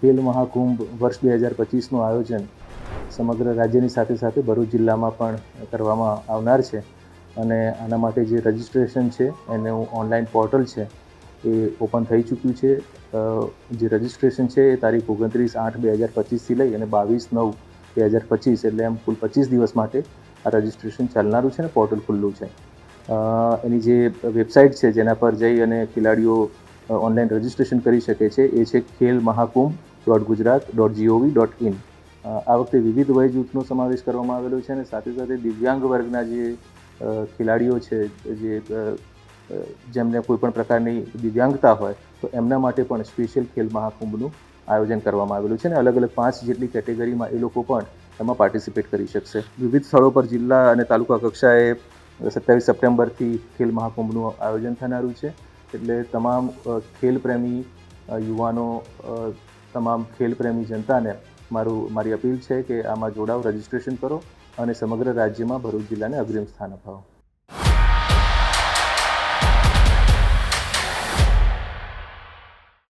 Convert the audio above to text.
ખેલ મહાકુંભ વર્ષ બે હજાર પચીસનું આયોજન સમગ્ર રાજ્યની સાથે સાથે ભરૂચ જિલ્લામાં પણ કરવામાં આવનાર છે. અને આના માટે જે રજિસ્ટ્રેશન છે, એનું ઓનલાઈન પોર્ટલ છે, એ ઓપન થઈ ચૂક્યું છે. જે રજિસ્ટ્રેશન છે એ તારીખ ઓગણત્રીસ આઠ બે હજાર પચીસથી લઈ અને બાવીસ નવ બે હજાર પચીસ એટલે એમ કુલ પચીસ દિવસ માટે આ રજિસ્ટ્રેશન ચાલનારું છે ને પોર્ટલ ખુલ્લું છે. એની જે વેબસાઇટ છે, જેના પર જઈ અને ખેલાડીઓ ઓનલાઈન રજિસ્ટ્રેશન કરી શકે છે, એ છે Khel Mahakumbh dot Gujarat dot G O V dot in આ વખતે વિવિધ વય જૂથનો સમાવેશ કરવામાં આવેલો છે અને સાથે સાથે દિવ્યાંગ વર્ગના જે ખેલાડીઓ છે, જે જેમને કોઈપણ પ્રકારની દિવ્યાંગતા હોય, તો એમના માટે પણ સ્પેશિયલ ખેલ મહાકુંભનું આયોજન કરવામાં આવેલું છે અને અલગ અલગ પાંચ જેટલી કેટેગરીમાં એ લોકો પણ એમાં પાર્ટિસિપેટ કરી શકશે. વિવિધ સ્થળો પર જિલ્લા અને તાલુકા કક્ષાએ સત્યાવીસ સપ્ટેમ્બરથી ખેલ મહાકુંભનું આયોજન થનારું છે. એટલે તમામ ખેલ પ્રેમી યુવાનો તમામ ખેલ પ્રેમી જનતાને મારું, મારી અપીલ છે કે આમાં જોડાવ, રજિસ્ટ્રેશન કરો અને સમગ્ર રાજ્યમાં ભરૂચ જિલ્લાને અગ્રીમ સ્થાન અપાવો.